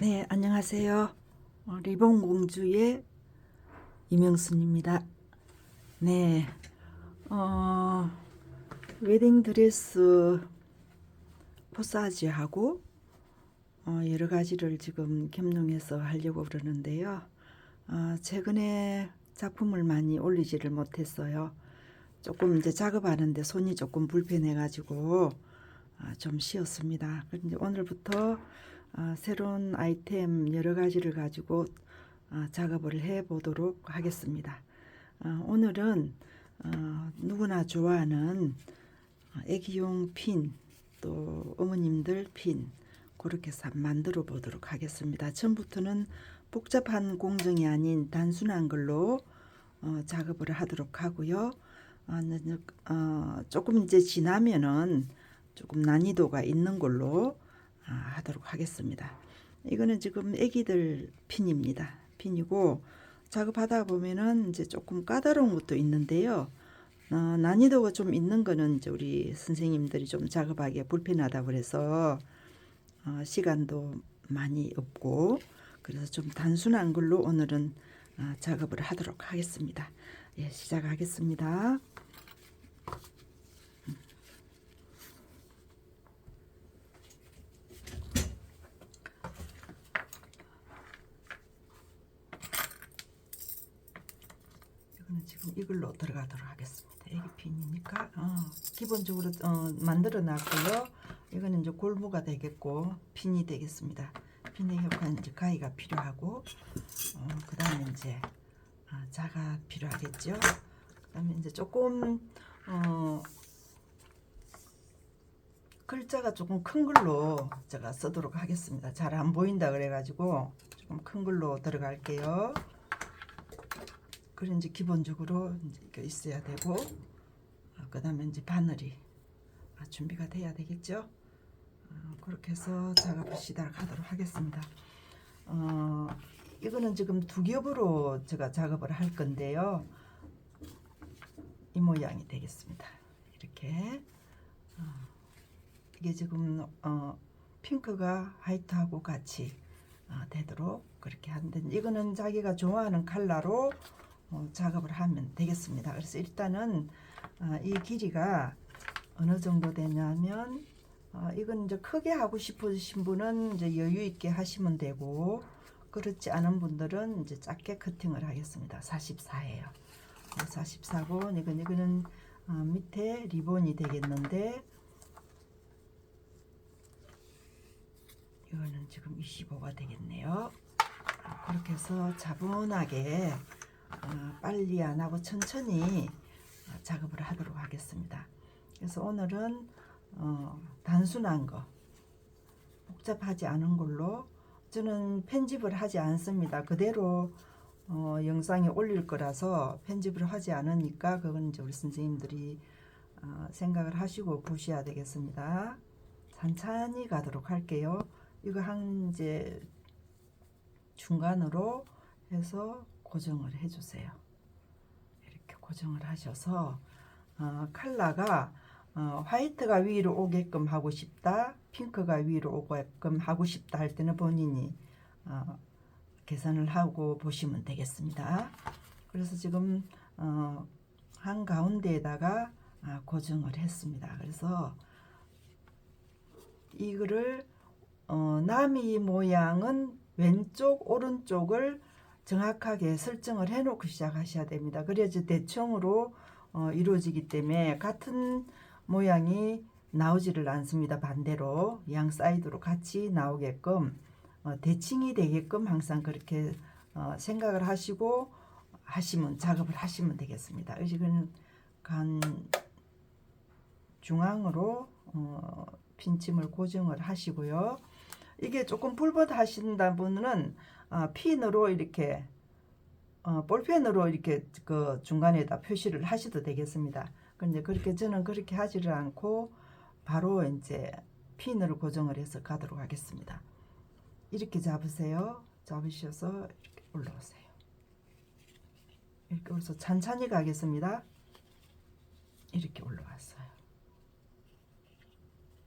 네, 안녕하세요. 어, 리본 공주의 이명순입니다. 네, 어, 웨딩 드레스 포사지하고 어, 여러 가지를 지금 겸용해서 하려고 그러는데요. 어, 최근에 작품을 많이 올리지를 못했어요. 조금 이제 작업하는데 손이 조금 불편해가지고 아, 좀 쉬었습니다. 그런데 오늘부터 아, 새로운 아이템 여러 가지를 가지고 아, 작업을 해 보도록 하겠습니다. 아, 오늘은 어, 누구나 좋아하는 어, 애기용 핀, 또 어머님들 핀, 그렇게 만들어 보도록 하겠습니다. 처음부터는 복잡한 공정이 아닌 단순한 걸로 어, 작업을 하도록 하고요. 어, 네, 네, 어, 조금 이제 지나면은 조금 난이도가 있는 걸로 아, 하도록 하겠습니다. 이거는 지금 애기들 핀입니다. 핀이고 작업하다 보면은 이제 조금 까다로운 것도 있는데요. 어, 난이도가 좀 있는 거는 이제 우리 선생님들이 좀 작업하기에 불편하다고 그래서 어, 시간도 많이 없고 그래서 좀 단순한 걸로 오늘은 어, 작업을 하도록 하겠습니다. 예, 시작하겠습니다. 이걸로 들어가도록 하겠습니다. 애기 핀이니까 어, 기본적으로 어, 만들어 놨고요. 이거는 이제 골무가 되겠고 핀이 되겠습니다. 핀의 역할은 이제 가위가 필요하고 어, 그 다음에 이제 아, 자가 필요하겠죠. 그 다음에 이제 조금 어, 글자가 조금 큰 걸로 제가 쓰도록 하겠습니다. 잘 안 보인다 그래가지고 조금 큰 걸로 들어갈게요. 그래 이제 기본적으로 이제 있어야 되고 어, 그 다음에 이제 바늘이 아, 준비가 돼야 되겠죠. 어, 그렇게 해서 작업을 시작하도록 하겠습니다. 어, 이거는 지금 두 겹으로 제가 작업을 할 건데요. 이 모양이 되겠습니다. 이렇게 어, 이게 지금 어, 핑크가 화이트하고 같이 어, 되도록 그렇게 하는데 이거는 자기가 좋아하는 컬러로 어, 작업을 하면 되겠습니다. 그래서 일단은 어, 이 길이가 어느 정도 되냐면 어, 이건 이제 크게 하고 싶으신 분은 이제 여유 있게 하시면 되고 그렇지 않은 분들은 이제 작게 커팅을 하겠습니다. 44예요. 44고 이건 이거는 어, 밑에 리본이 되겠는데 이거는 지금 25가 되겠네요. 아, 그렇게 해서 차분하게 어, 빨리 안 하고 천천히 어, 작업을 하도록 하겠습니다. 그래서 오늘은 어, 단순한 거, 복잡하지 않은 걸로 저는 편집을 하지 않습니다. 그대로 어, 영상에 올릴 거라서 편집을 하지 않으니까 그건 이제 우리 선생님들이 어, 생각을 하시고 보셔야 되겠습니다. 천천히 가도록 할게요. 이거 한 이제 중간으로 해서 고정을 해주세요. 이렇게 고정을 하셔서 어, 컬러가 어, 화이트가 위로 오게끔 하고 싶다, 핑크가 위로 오게끔 하고 싶다 할 때는 본인이 어, 계산을 하고 보시면 되겠습니다. 그래서 지금 어, 한 가운데에다가 아, 고정을 했습니다. 그래서 이거를 어, 나미 모양은 왼쪽 오른쪽을 정확하게 설정을 해놓고 시작하셔야 됩니다. 그래야지 대충으로 어, 이루어지기 때문에 같은 모양이 나오지를 않습니다. 반대로 양 사이드로 같이 나오게끔 어, 대칭이 되게끔 항상 그렇게 어, 생각을 하시고 하시면 작업을 하시면 되겠습니다. 의식은 간 중앙으로 어, 핀침을 고정을 하시고요. 이게 조금 불벗 하신다 분은 어, 핀으로 이렇게 어, 볼펜으로 이렇게 그 중간에다 표시를 하셔도 되겠습니다. 근데 그렇게 저는 그렇게 하지를 않고 바로 이제 핀으로 고정을 해서 가도록 하겠습니다. 이렇게 잡으세요. 잡으셔서 이렇게 올라오세요. 이렇게 올라서 천천히 가겠습니다. 이렇게 올라왔어요.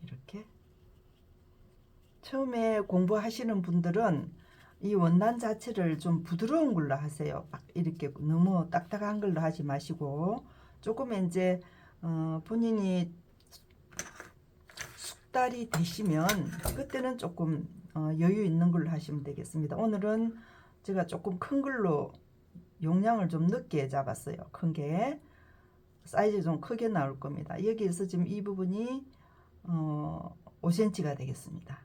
이렇게 처음에 공부하시는 분들은 이 원단 자체를 좀 부드러운 걸로 하세요. 막 이렇게 너무 딱딱한 걸로 하지 마시고 조금 이제 어, 본인이 숙달이 되시면 그때는 조금 어, 여유 있는 걸로 하시면 되겠습니다. 오늘은 제가 조금 큰 걸로 용량을 좀 늦게 잡았어요. 큰 게. 사이즈 좀 크게 나올 겁니다. 여기에서 지금 이 부분이 어, 5cm가 되겠습니다.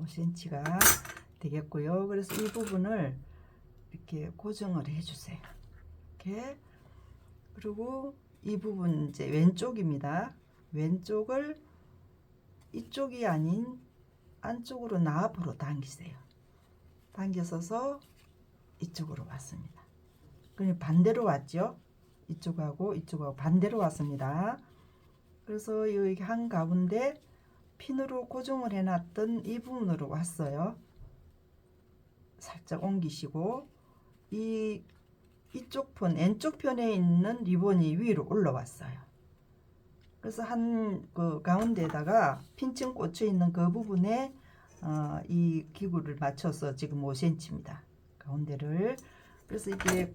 5cm가 되겠고요. 그래서 이 부분을 이렇게 고정을 해주세요. 이렇게 그리고 이 부분 이제 왼쪽입니다. 왼쪽을 이쪽이 아닌 안쪽으로 나압으로 당기세요. 당겨서서 이쪽으로 왔습니다. 그럼 반대로 왔죠? 이쪽하고 이쪽하고 반대로 왔습니다. 그래서 여기 한 가운데 핀으로 고정을 해놨던 이 부분으로 왔어요. 살짝 옮기시고 이 이쪽 편 왼쪽 편에 있는 리본이 위로 올라왔어요. 그래서 한 그 가운데에다가 핀층 꽂혀 있는 그 부분에 어, 이 기구를 맞춰서 지금 5cm입니다. 가운데를 그래서 이게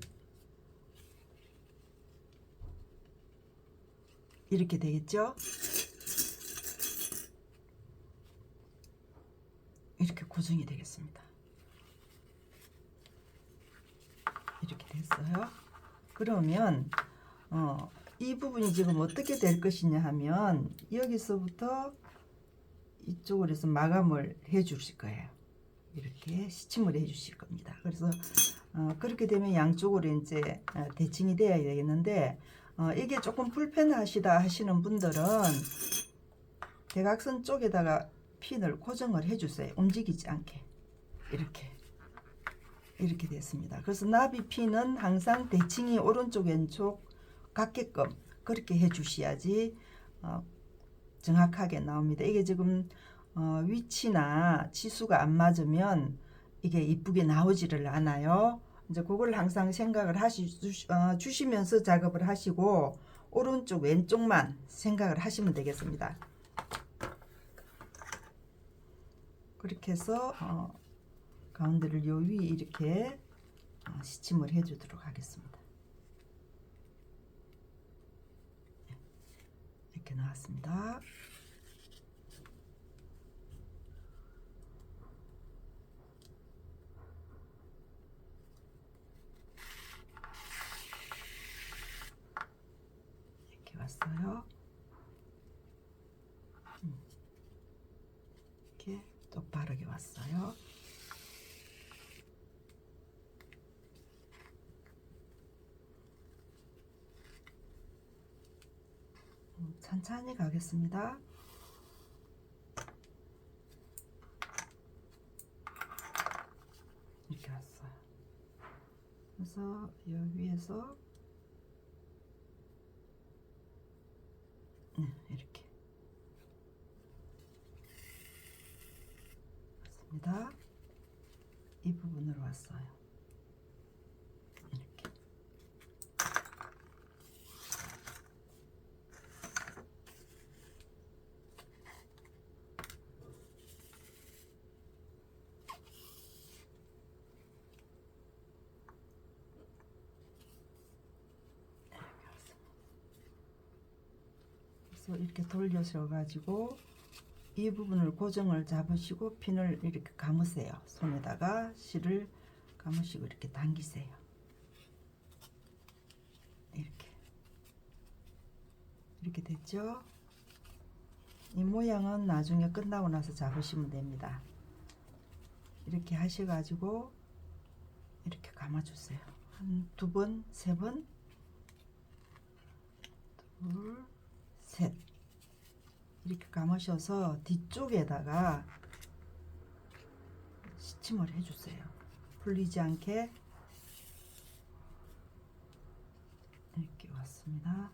이렇게 되겠죠? 이렇게 고정이 되겠습니다. 이렇게 됐어요. 그러면 어, 이 부분이 지금 어떻게 될 것이냐 하면 여기서부터 이쪽으로 해서 마감을 해 주실 거예요. 이렇게 시침을 해 주실 겁니다. 그래서 어, 그렇게 되면 양쪽으로 이제 어, 대칭이 돼야 되겠는데 어, 이게 조금 불편하시다 하시는 분들은 대각선 쪽에다가 핀을 고정을 해주세요. 움직이지 않게 이렇게 이렇게 됐습니다. 그래서 나비 핀은 항상 대칭이 오른쪽 왼쪽 같게끔 그렇게 해 주셔야지 어, 정확하게 나옵니다. 이게 지금 어, 위치나 치수가 안 맞으면 이게 이쁘게 나오지를 않아요. 이제 그걸 항상 생각을 하시 주시, 어, 주시면서 작업을 하시고 오른쪽 왼쪽만 생각을 하시면 되겠습니다. 그렇게 해서 어, 가운데를 요위 이렇게 어, 시침을 해주도록 하겠습니다. 네, 이렇게 나왔습니다. 이렇게 왔어요. 음. 이렇게 똑바르게 왔어요. 음, 천천히 가겠습니다. 이렇게 왔어요. 그래서 여기 위에서 네, 이렇게 왔습니다. 이 부분으로 왔어요. 이렇게. 이렇게 왔습니다. 그래서 이렇게 돌려서 가지고 이 부분을 고정을 잡으시고 핀을 이렇게 감으세요. 손에다가 실을 감으시고 이렇게 당기세요. 이렇게 이렇게 됐죠? 이 모양은 나중에 끝나고 나서 잡으시면 됩니다. 이렇게 하셔가지고 이렇게 감아주세요. 한 두 번, 세 번, 둘, 셋. 이렇게 감으셔서 뒤쪽에다가 시침을 해주세요. 풀리지 않게 이렇게 왔습니다.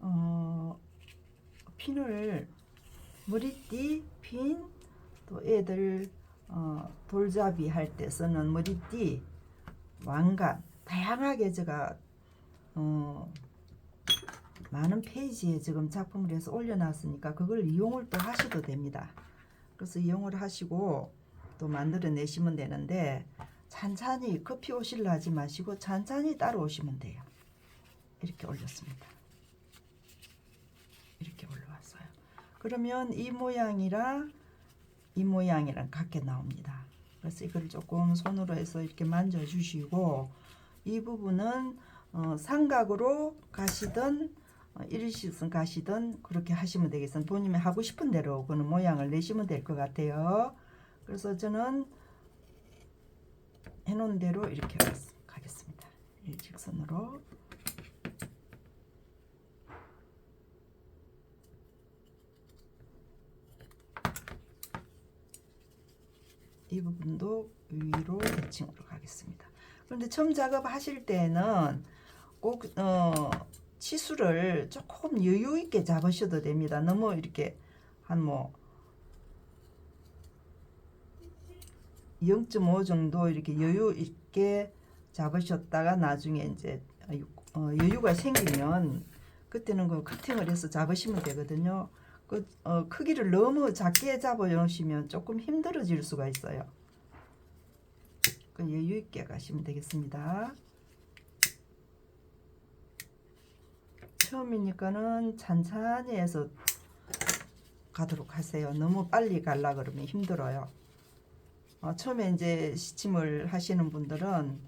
어, 핀을 머리띠, 핀, 또 애들 어, 돌잡이 할 때 쓰는 머리띠, 왕관 다양하게 제가 어, 많은 페이지에 지금 작품을 해서 올려놨으니까 그걸 이용을 또 하셔도 됩니다. 그래서 이용을 하시고 또 만들어 내시면 되는데 찬찬히 커피 오실라 하지 마시고 찬찬히 따라오시면 돼요. 이렇게 올렸습니다. 이렇게 올라왔어요. 그러면 이 모양이랑 이 모양이랑 같게 나옵니다. 그래서 이걸 조금 손으로 해서 이렇게 만져 주시고 이 부분은 어, 삼각으로 가시든 어, 일시선 가시든 그렇게 하시면 되겠습니다. 본인이 하고 싶은 대로 그는 모양을 내시면 될 것 같아요. 그래서 저는 해놓은 대로 이렇게 가- 가겠습니다. 일직선으로 이 부분도 위로 대칭으로 가겠습니다. 그런데 처음 작업하실 때는 꼭 어, 치수를 조금 여유 있게 잡으셔도 됩니다. 너무 이렇게 한 뭐 0.5 정도 이렇게 여유 있게 잡으셨다가 나중에 이제 어, 여유가 생기면 그때는 그 커팅을 해서 잡으시면 되거든요. 그 어, 크기를 너무 작게 잡아 놓으시면 조금 힘들어질 수가 있어요. 그 여유 있게 가시면 되겠습니다. 처음이니까는 찬찬히 해서 가도록 하세요. 너무 빨리 갈라 그러면 힘들어요. 어, 처음에 이제 시침을 하시는 분들은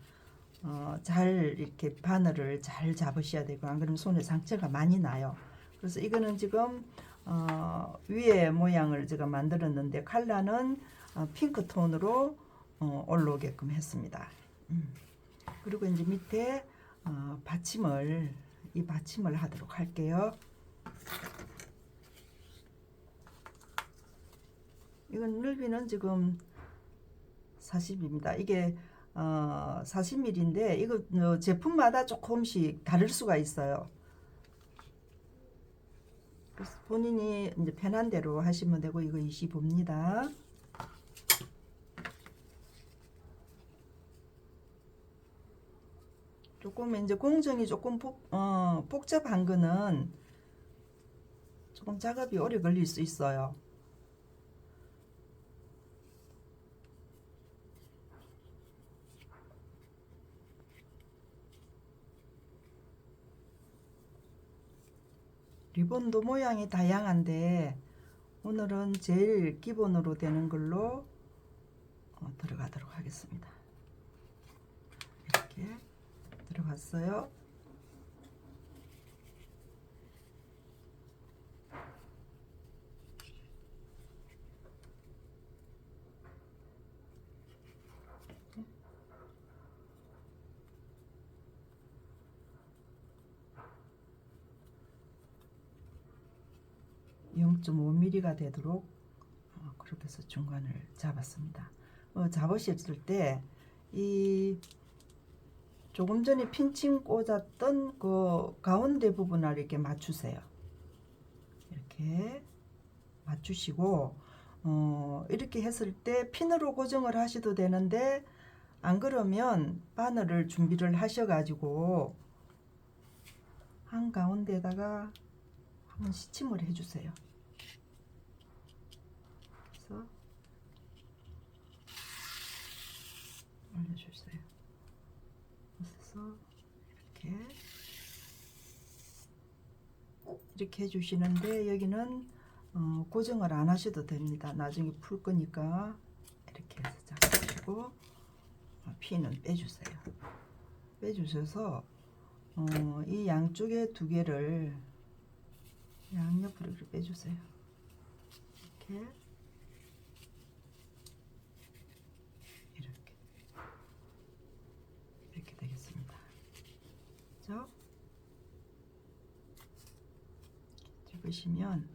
어, 잘 이렇게 바늘을 잘 잡으셔야 되고 안 그러면 손에 상처가 많이 나요. 그래서 이거는 지금 어, 위에 모양을 제가 만들었는데 칼라는 어, 핑크 톤으로 어, 올라오게끔 했습니다. 음. 그리고 이제 밑에 어, 받침을 이 받침을 하도록 할게요. 이건 넓이는 지금 40입니다. 이게 어, 40mm인데 이거 어, 제품마다 조금씩 다를 수가 있어요. 본인이 이제 편한 대로 하시면 되고 이거 25입니다. 조금 이제 공정이 조금 복, 어, 복잡한 거는 조금 작업이 오래 걸릴 수 있어요. 리본도 모양이 다양한데 오늘은 제일 기본으로 되는 걸로 어, 들어가도록 하겠습니다. 이렇게 들어갔어요. 영 0.5mm가 되도록 어, 그렇게 해서 중간을 잡았습니다. 어, 잡으셨을 때 이 조금 전에 핀칭 꽂았던 그 가운데 부분을 이렇게 맞추세요. 이렇게 맞추시고 어, 이렇게 했을 때 핀으로 고정을 하셔도 되는데 안 그러면 바늘을 준비를 하셔가지고 한 가운데다가 한번 시침을 해주세요. 그래서 올려주세요. 그래서 이렇게 이렇게 해주시는데 여기는 어, 고정을 안 하셔도 됩니다. 나중에 풀 거니까 이렇게 해서 잡으시고 어, 피는 빼주세요. 빼주셔서 어, 이 양쪽에 두 개를 양옆으로 이렇게 빼주세요. 이렇게 이렇게 되겠습니다. 그죠? 집으시면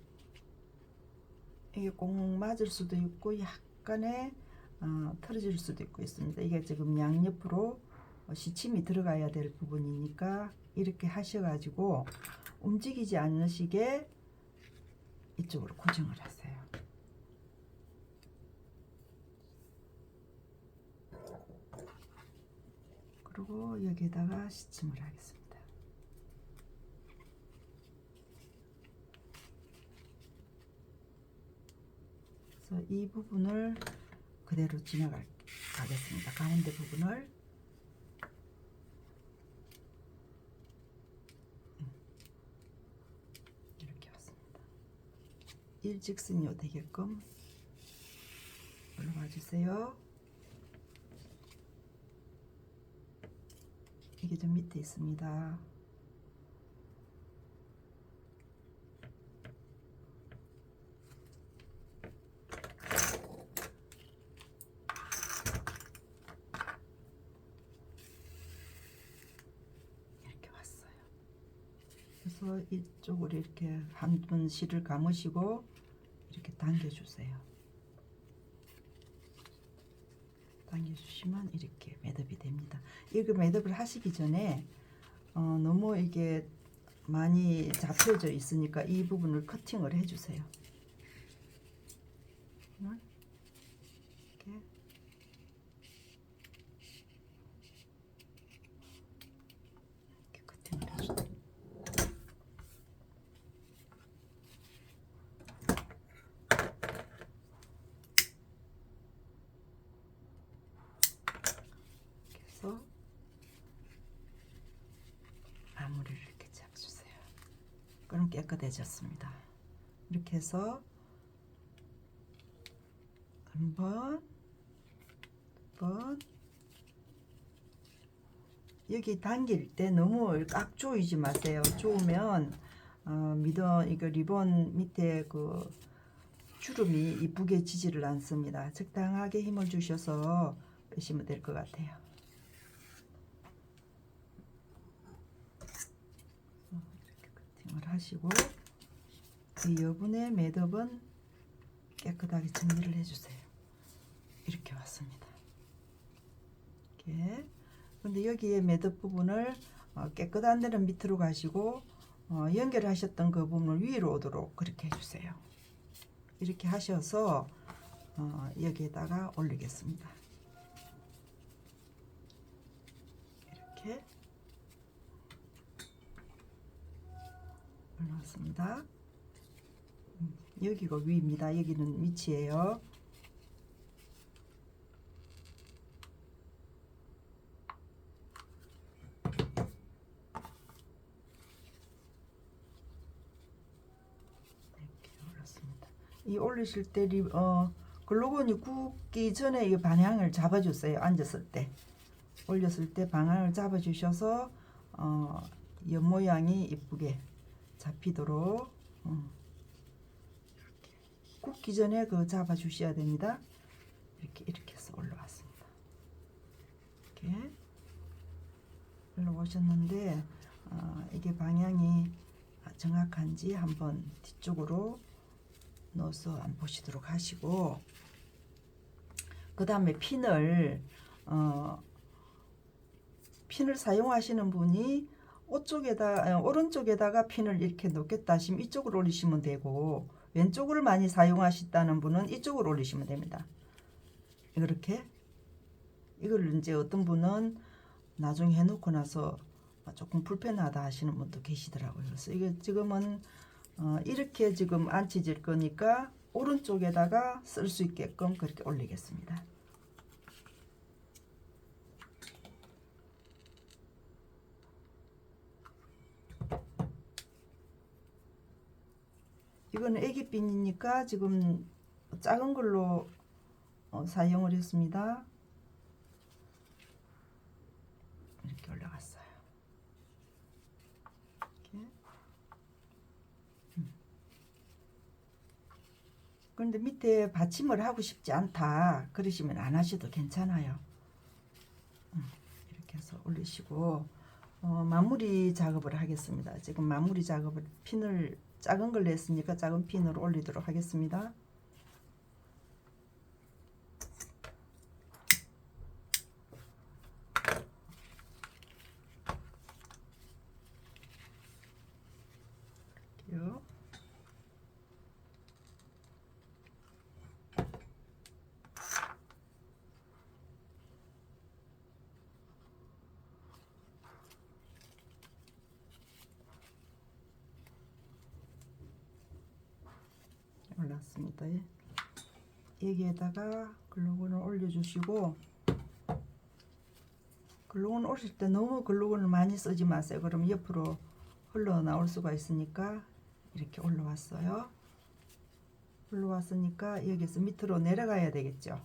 이게 꼭 맞을 수도 있고 약간의 어, 틀어질 수도 있고 있습니다. 이게 지금 양옆으로 어, 시침이 들어가야 될 부분이니까 이렇게 하셔가지고 움직이지 않으시게 이쪽으로 고정을 하세요. 그리고 여기에다가 시침을 하겠습니다. 그래서 이 부분을 그대로 지나가겠습니다. 가운데 부분을 음. 이렇게 왔습니다. 일직선이 되게끔 올라와 주세요. 이게 좀 밑에 있습니다. 이렇게 왔어요. 그래서 이 쪽으로 이렇게 한번 실을 감으시고 이렇게 당겨주세요. 당겨주시면 이렇게 매듭이 됩니다. 이거 매듭을 하시기 전에 어, 너무 이게 많이 잡혀져 있으니까 이 부분을 커팅을 해주세요. 이렇게 이렇게 커팅을 해주세요. 이렇게 해서 마무리를 이렇게 잡아주세요. 그럼 깨끗해졌습니다. 이렇게 해서 한 번, 두 번, 여기 당길 때 너무 꽉 조이지 마세요. 조으면 어, 미더 이거 리본 밑에 그 주름이 이쁘게 지지를 않습니다. 적당하게 힘을 주셔서 빼시면 될 것 같아요. 이렇게 커팅을 하시고 그 여분의 매듭은 깨끗하게 정리를 해주세요. 이렇게 왔습니다. 이렇게. 근데 여기에 매듭 부분을 어, 깨끗한 데는 밑으로 가시고 어, 연결하셨던 그 부분을 위로 오도록 그렇게 해주세요. 이렇게 하셔서 어, 여기에다가 올리겠습니다. 이렇게 올라왔습니다. 음, 여기가 위입니다. 여기는 올렸습니다. 이 올리실 때 리, 어, 글로건이 굽기 전에 이 방향을 잡아주세요. 앉았을 때 올렸을 때 방향을 잡아주셔서 어, 옆 모양이 이쁘게 잡히도록 음. 굽기 전에 그 잡아 주셔야 됩니다. 이렇게 이렇게 해서 올라왔습니다. 이렇게 올라오셨는데 어, 이게 방향이 정확한지 한번 뒤쪽으로 넣어서 안 보시도록 하시고 그 다음에 핀을 어, 핀을 사용하시는 분이 오쪽에다 아니, 오른쪽에다가 핀을 이렇게 놓겠다 하시면 이쪽으로 올리시면 되고 왼쪽을 많이 사용하시다는 분은 이쪽으로 올리시면 됩니다. 이렇게 이걸 이제 어떤 분은 나중에 해놓고 나서 조금 불편하다 하시는 분도 계시더라고요. 그래서 이게 지금은 어, 이렇게 지금 안 찢을 거니까 오른쪽에다가 쓸 수 있게끔 그렇게 올리겠습니다. 이거는 애기핀이니까 지금 작은 걸로 어, 사용을 했습니다. 이렇게 올라갔어요. 이렇게. 음. 그런데 밑에 받침을 하고 싶지 않다 그러시면 안 하셔도 괜찮아요. 음, 이렇게 해서 올리시고 어, 마무리 작업을 하겠습니다. 지금 마무리 작업을 핀을 작은 걸 냈으니까 작은 핀으로 올리도록 하겠습니다. 이렇게요. 올랐습니다. 예. 여기에다가 글루건을 올려주시고 글루건 올릴 때 너무 글루건을 많이 쓰지 마세요. 그럼 옆으로 흘러나올 수가 있으니까 이렇게 올라왔어요. 올라왔으니까 여기서 밑으로 내려가야 되겠죠.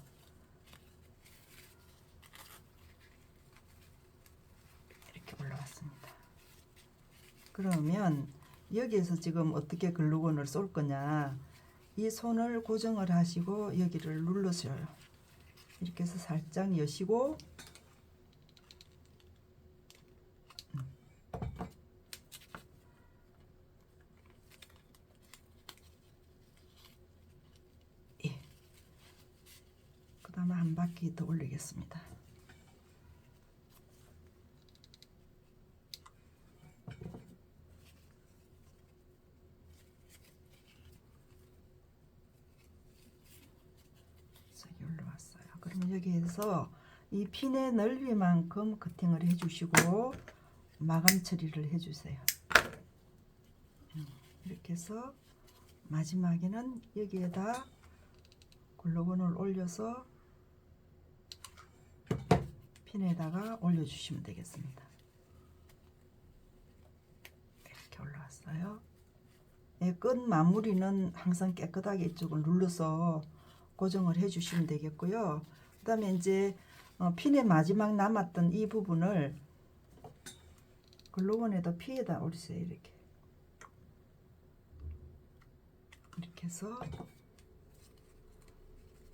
이렇게 올라왔습니다. 그러면 여기에서 지금 어떻게 글루건을 쏠 거냐 이 손을 고정을 하시고 여기를 눌러줘요 이렇게 해서 살짝 여시고 음. 예. 그 다음에 한 바퀴 더 올리겠습니다 올라왔어요. 그러면 여기에서 이 핀의 넓이만큼 커팅을 해주시고 마감 처리를 해주세요. 음, 이렇게 해서 마지막에는 여기에다 글루건을 올려서 핀에다가 올려주시면 되겠습니다. 이렇게 올라왔어요. 예, 끝 마무리는 항상 깨끗하게 이쪽을 눌러서 고정을 해주시면 되겠고요. 그 다음에 이제 어, 핀의 마지막 남았던 이 부분을 글루건에다 피에다 올리세요. 이렇게 이렇게 해서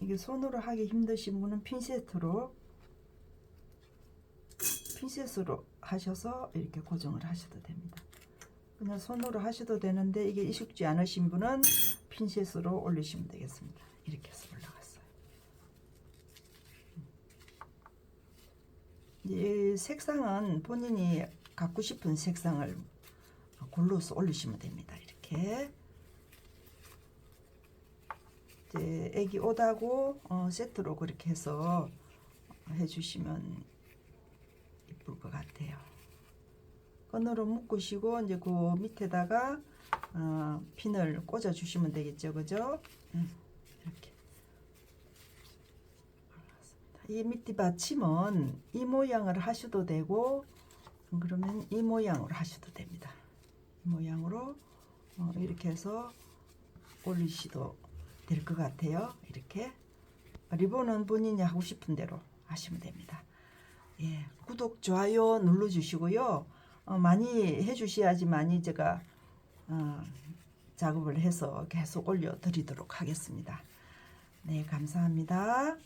이게 손으로 하기 힘드신 분은 핀셋으로 핀셋으로 하셔서 이렇게 고정을 하셔도 됩니다. 그냥 손으로 하셔도 되는데 이게 익숙지 않으신 분은 핀셋으로 올리시면 되겠습니다. 이렇게 해서 올라갔어요. 이 색상은 본인이 갖고 싶은 색상을 골라서 올리시면 됩니다. 이렇게 이제 애기 옷하고 어, 세트로 그렇게 해서 해주시면 이쁠 것 같아요. 끈으로 묶으시고 이제 그 밑에다가 어, 핀을 꽂아 주시면 되겠죠, 그죠? 음, 이렇게. 이 밑에 받침은 이 모양을 하셔도 되고 그러면 이 모양으로 하셔도 됩니다. 이 모양으로 어, 이렇게 해서 올리시도 될 것 같아요. 이렇게 리본은 본인이 하고 싶은 대로 하시면 됩니다. 예, 구독 좋아요 눌러주시고요. 어, 많이 해주셔야지 많이 제가 어, 작업을 해서 계속 올려드리도록 하겠습니다. 네, 감사합니다.